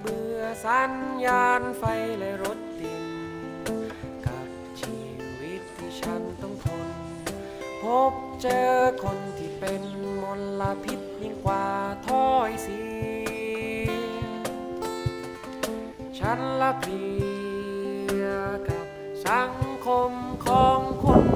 เบื่อสัญญาณไฟและรถดินกับชีวิตที่ฉันต้องทน พบเจอคนที่เป็นมลพิษยิ่งกว่าถ้อยเสียฉันละเพลียกับสังคมของคน